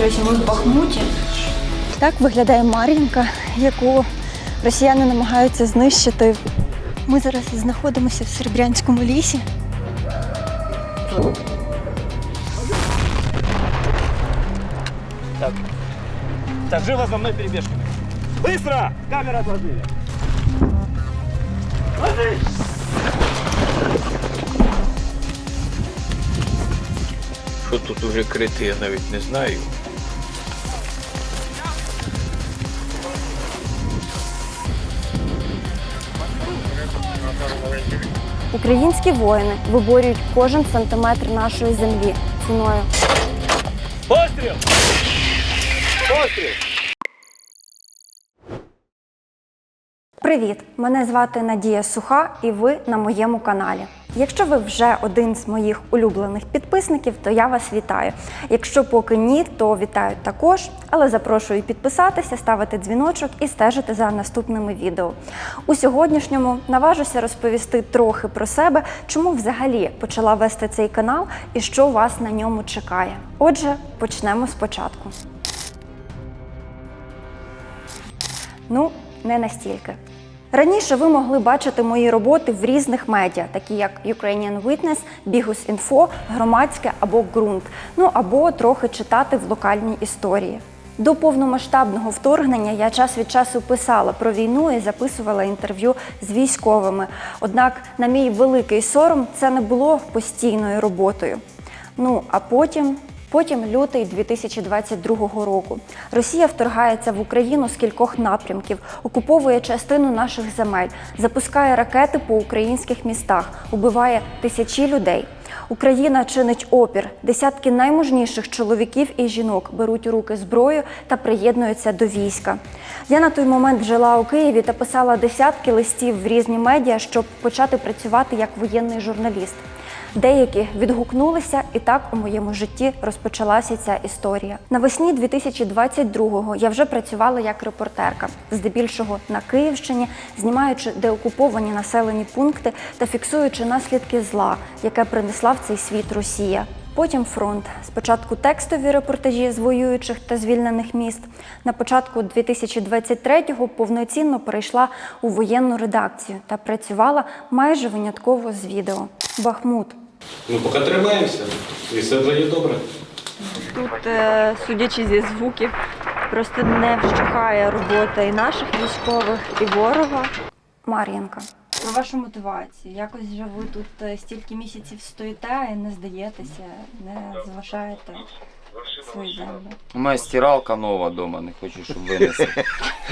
Ми в Бахмуті. Так виглядає Мар'їнка, яку росіяни намагаються знищити. Ми зараз знаходимося в Серебрянському лісі. Так. Так, живо за мной перебежками. Быстро! Камеры отложили. Що тут уже крити, я навіть не знаю. Українські воїни виборюють кожен сантиметр нашої землі ціною Постріл! Постріл! Привіт! Мене звати Надія Суха, і ви на моєму каналі. Якщо ви вже один з моїх улюблених підписників, то я вас вітаю. Якщо поки ні, то вітаю також, але запрошую підписатися, ставити дзвіночок і стежити за наступними відео. У сьогоднішньому наважуся розповісти трохи про себе, чому взагалі почала вести цей канал і що вас на ньому чекає. Отже, почнемо спочатку. Ну, не настільки. Раніше ви могли бачити мої роботи в різних медіа, такі як Ukrainian Witness, Bigus Info, Громадське або ґрунт, ну або трохи читати в локальній історії. До повномасштабного вторгнення я час від часу писала про війну і записувала інтерв'ю з військовими. Однак, на мій великий сором, це не було постійною роботою. Ну а потім Потім лютий 2022 року. Росія вторгається в Україну з кількох напрямків, окуповує частину наших земель, запускає ракети по українських містах, убиває тисячі людей. Україна чинить опір. Десятки наймужніших чоловіків і жінок беруть у руки зброю та приєднуються до війська. Я на той момент жила у Києві та писала десятки листів в різні медіа, щоб почати працювати як воєнний журналіст. Деякі відгукнулися, і так у моєму житті розпочалася ця історія. Навесні 2022-го я вже працювала як репортерка, здебільшого на Київщині, знімаючи деокуповані населені пункти та фіксуючи наслідки зла, яке принесла в цей світ Росія. Потім фронт. Спочатку текстові репортажі з воюючих та звільнених міст. На початку 2023-го повноцінно перейшла у воєнну редакцію та працювала майже винятково з відео. Бахмут. Ну, поки тримаємося, і все вже є добре. Тут, е, судячи зі звуків, просто не вщухає робота і наших військових, і ворога. Мар'їнка. Про вашу мотивацію. Якось вже ви тут е, стільки місяців стоїте і не здаєтеся, не залишаєте. У мене стиралка нова вдома, не хочу, щоб винесли.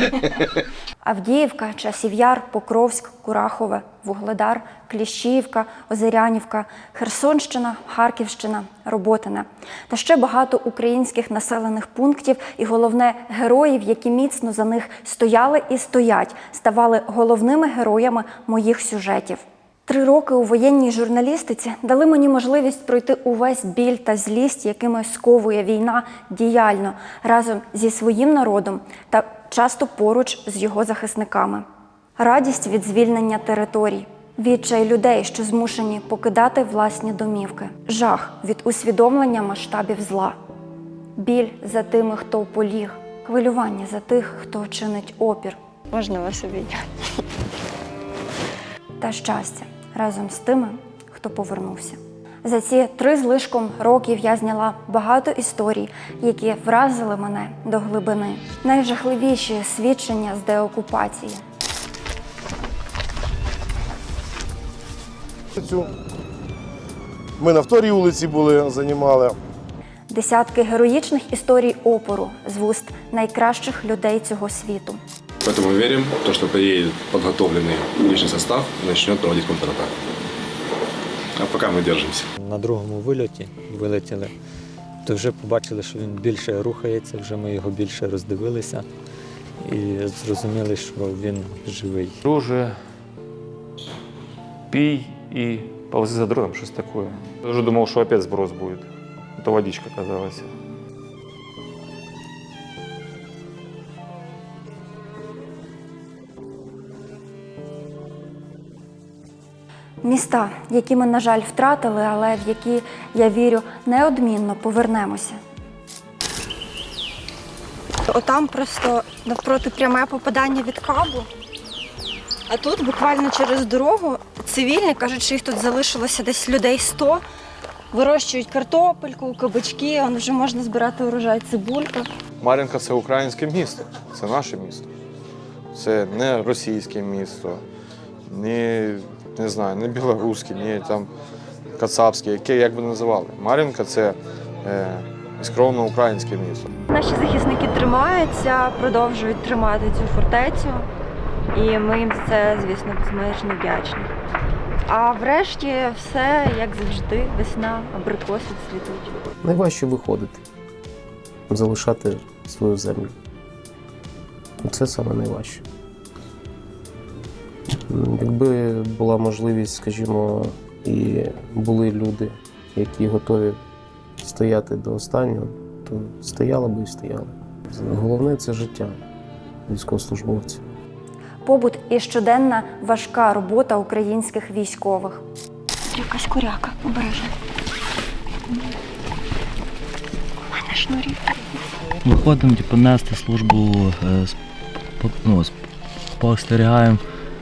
Авдіївка, Часів Яр, Покровськ, Курахове, Вугледар, Кліщіївка, Озерянівка, Херсонщина, Харківщина, Роботине та ще багато українських населених пунктів і головне героїв, які міцно за них стояли і стоять, ставали головними героями моїх сюжетів. Три роки у воєнній журналістиці дали мені можливість пройти увесь біль та злість, якими сковує війна діяльно разом зі своїм народом та часто поруч з його захисниками. Радість від звільнення територій, відчай людей, що змушені покидати власні домівки, жах від усвідомлення масштабів зла, біль за тими, хто поліг, хвилювання за тих, хто чинить опір. Можна вас обійняти? та щастя разом з тими, хто повернувся. За ці три з лишком років я зняла багато історій, які вразили мене до глибини. Найжахливіші свідчення з деокупації. Ми на вторій вулиці були, займали. Десятки героїчних історій опору з вуст найкращих людей цього світу. Поэтому верим, в то, что приедет подготовленный личный состав и начнет проводить контратаку. А пока мы держимся. На другому вильоті вилетіли, то вже побачили, що він більше рухається, вже ми його більше роздивилися і зрозуміли, що він живий. Друже, пій і ползи за другом, щось таке. Я вже думав, що опять зброс буде. То водичка казалася. Міста, які ми, на жаль, втратили, але в які, я вірю, неодмінно повернемося. Отам просто навпроти пряме попадання від кабу. А тут буквально через дорогу цивільні кажуть, що їх тут залишилося десь людей 100. Вирощують картопельку, кабачки, он вже можна збирати урожай цибулька. Мар'їнка це українське місто, це наше місто. Це не російське місто, ні, не знаю, не білоруське, ні там кацапське, яке як би називали. Мар'їнка це е, скромно українське місто. Наші захисники тримаються, продовжують тримати цю фортецю, і ми їм за це, звісно, безмежно вдячні. А врешті все, як завжди, весна, абрикоси цвітуть. Найважче виходити, залишати свою землю. Це саме найважче. Якби була можливість, скажімо, і були люди, які готові стояти до останнього, то стояли би і стояли. Головне це життя військовослужбовців. Побут і щоденна важка робота українських військових. Якась куряка, обережно. У мене шнурів. Виходимо, типу, нести службу, е, ну, спостерігаємо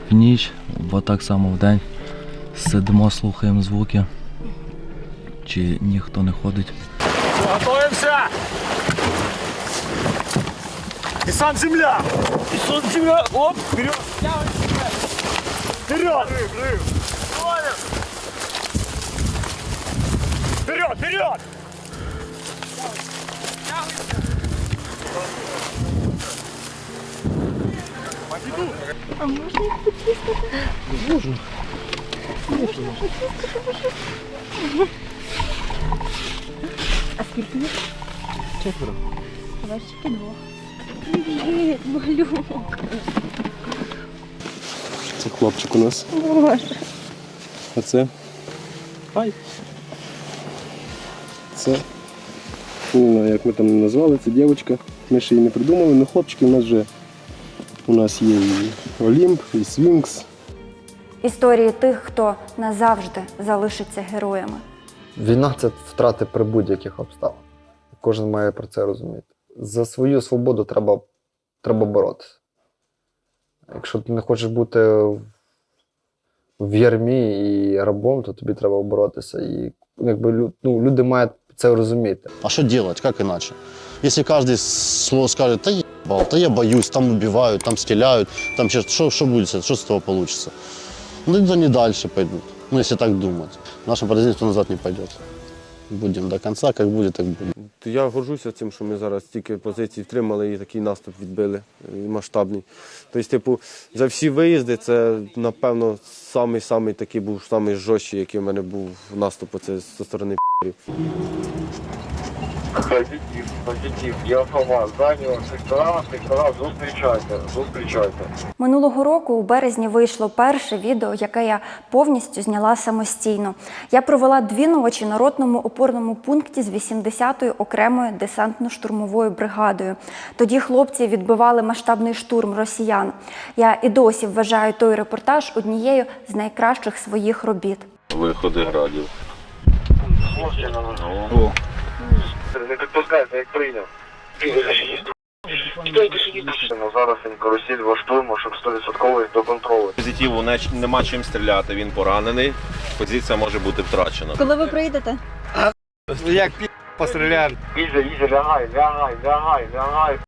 в ніч, бо так само в день сидимо, слухаємо звуки, чи ніхто не ходить. Готовимся! Десант земля! Десант земля! Оп! Вперед! Вперед! Вперед! Вперед! А скільки їх? Четверо. А вас тільки двох. Привіт, малюк. Це хлопчик у нас. Боже. А це. Ай. Це. Не знаю, як ми там назвали, це дівчинка. Ми ще її не придумали, але хлопчики у нас вже. У нас є і Олімп, і Свінкс. Історії тих, хто назавжди залишиться героями. Війна це втрати при будь-яких обставинах. Кожен має про це розуміти. За свою свободу треба, треба боротися. Якщо ти не хочеш бути в- ярмі і рабом, то тобі треба боротися. І якби ну, люди мають це розуміти. А что делать, как иначе? Если каждый слово скажет, да ебал, та я боюсь, там убивают, там стреляют, там что, що, що будет, что с того получится? Ну, да не дальше пойдут, ну, если так думать. Наше подразделение назад не пойдет. Будем до конца, как буде, так буде. Я горжуся цим, що ми зараз стільки позицій втримали і такий наступ відбили і масштабний. Тобто, типу, за всі виїзди це, напевно, самий-самий такий був самий жорсткий, який в мене був наступ це зі сторони п***ів. Позитив, позитив. Я хова, зайняв сектора, сектора, зустрічайте, зустрічайте. Минулого року у березні вийшло перше відео, яке я повністю зняла самостійно. Я провела дві ночі на ротному опорному пункті з 80-ю окремою десантно-штурмовою бригадою. Тоді хлопці відбивали масштабний штурм росіян. Я і досі вважаю той репортаж однією з найкращих своїх робіт. Виходи градів. Не підпускайте, як прийняв. Ну, Зараз він карусель влаштуємо, щоб 100% до контролю. Позитиву нема чим стріляти, він поранений. Позиція може бути втрачена. Коли ви прийдете? Як пі постріляємо. Ізя, Ізя, лягай, лягай, лягай, лягай.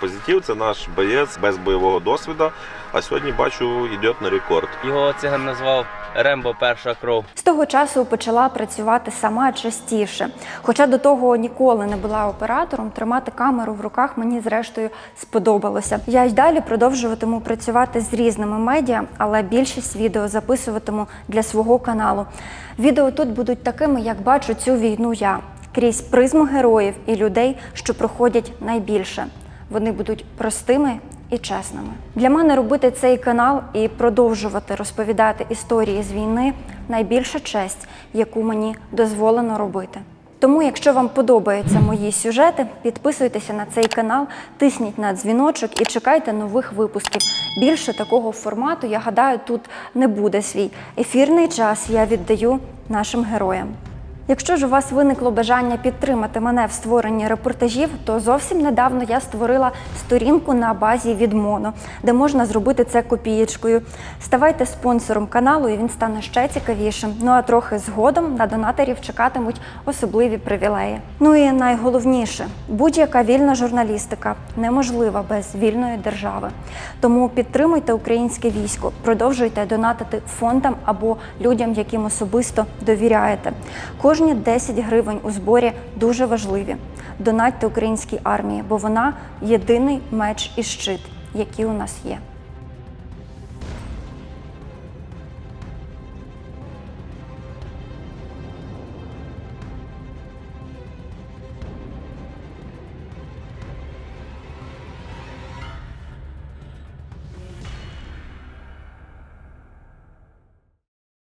Позитив це наш боєць без бойового досвіду, а сьогодні бачу йде на рекорд. Його циган назвав Рембо Перша кров. З того часу почала працювати сама частіше. Хоча до того ніколи не була оператором, тримати камеру в руках мені зрештою сподобалося. Я й далі продовжуватиму працювати з різними медіа, але більшість відео записуватиму для свого каналу. Відео тут будуть такими, як бачу цю війну я крізь призму героїв і людей, що проходять найбільше. Вони будуть простими і чесними. Для мене робити цей канал і продовжувати розповідати історії з війни найбільша честь, яку мені дозволено робити. Тому, якщо вам подобаються мої сюжети, підписуйтеся на цей канал, тисніть на дзвіночок і чекайте нових випусків. Більше такого формату, я гадаю, тут не буде свій ефірний час. Я віддаю нашим героям. Якщо ж у вас виникло бажання підтримати мене в створенні репортажів, то зовсім недавно я створила сторінку на базі від Моно, де можна зробити це копієчкою. Ставайте спонсором каналу, і він стане ще цікавішим. Ну а трохи згодом на донаторів чекатимуть особливі привілеї. Ну і найголовніше, будь-яка вільна журналістика неможлива без вільної держави. Тому підтримуйте українське військо, продовжуйте донатити фондам або людям, яким особисто довіряєте. Кожні 10 гривень у зборі дуже важливі. Донатьте українській армії, бо вона єдиний меч і щит, які у нас є.